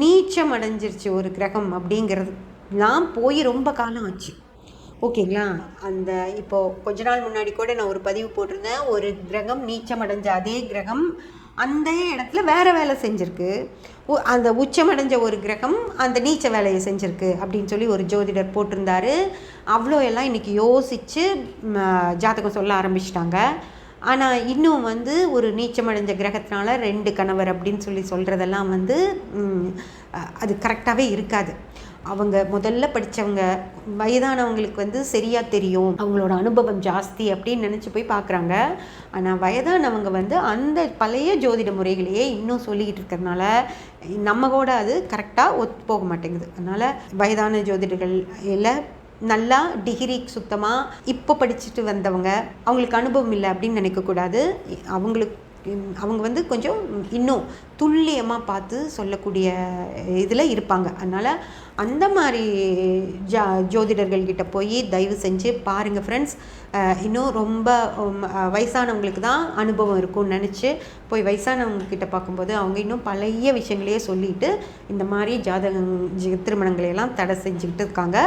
நீச்சம் அடைஞ்சிருச்சு ஒரு கிரகம் அப்படிங்கிறது. நான் போய் ரொம்ப காலம் ஆச்சு. ஓகேங்களா? அந்த இப்போது கொஞ்ச நாள் முன்னாடி கூட நான் ஒரு பதிவு போட்டிருந்தேன். ஒரு கிரகம் நீச்சம் அடைஞ்ச அதே கிரகம் அந்த இடத்துல வேறு வேலை செஞ்சுருக்கு. உ- அந்த உச்சமடைஞ்ச ஒரு கிரகம் அந்த நீச்ச வேலையை செஞ்சுருக்கு அப்படின்னு சொல்லி ஒரு ஜோதிடர் போட்டிருந்தாரு. அவ்வளோ எல்லாம் இன்றைக்கி யோசித்து ஜாதகம் சொல்ல ஆரம்பிச்சிட்டாங்க. ஆனால் இன்னும் வந்து ஒரு நீச்சமடைஞ்ச கிரகத்தினால ரெண்டு கணவர் அப்படின்னு சொல்லி சொல்கிறதெல்லாம் வந்து அது கரெக்டாகவே இருக்காது. அவங்க முதல்ல படித்தவங்க வயதானவங்களுக்கு வந்து சரியாக தெரியும். அவங்களோட அனுபவம் ஜாஸ்தி அப்படின்னு நினச்சி போய் பார்க்குறாங்க ஆனால் வயதானவங்க வந்து அந்த பழைய ஜோதிட முறைகளையே இன்னும் சொல்லிக்கிட்டு இருக்கிறதுனால நம்ம கூட அது கரெக்டாக ஒத்து போக மாட்டேங்குது. அதனால் வயதான ஜோதிடர்கள் இல்லை நல்லா டிகிரி சுத்தமாக இப்போ படிச்சுட்டு வந்தவங்க அவங்களுக்கு அனுபவம் இல்லை அப்படின்னு நினைக்கக்கூடாது. அவங்களுக்கு அவங்க வந்து கொஞ்சம் இன்னும் துல்லியமாக பார்த்து சொல்லக்கூடிய இதில் இருப்பாங்க. அதனால் அந்த மாதிரி ஜா ஜோதிடர்கள்கிட்ட போய் தயவு செஞ்சு பாருங்கள் ஃப்ரெண்ட்ஸ் இன்னும் ரொம்ப வயசானவங்களுக்கு தான் அனுபவம் இருக்கும்னு நினச்சி போய் வயசானவங்கக்கிட்ட பார்க்கும்போது அவங்க இன்னும் பழைய விஷயங்களையே சொல்லிட்டு இந்த மாதிரி ஜாதகம் திருமணங்களையெல்லாம் திருமணங்களை எல்லாம் தடை செஞ்சுக்கிட்டு இருக்காங்க.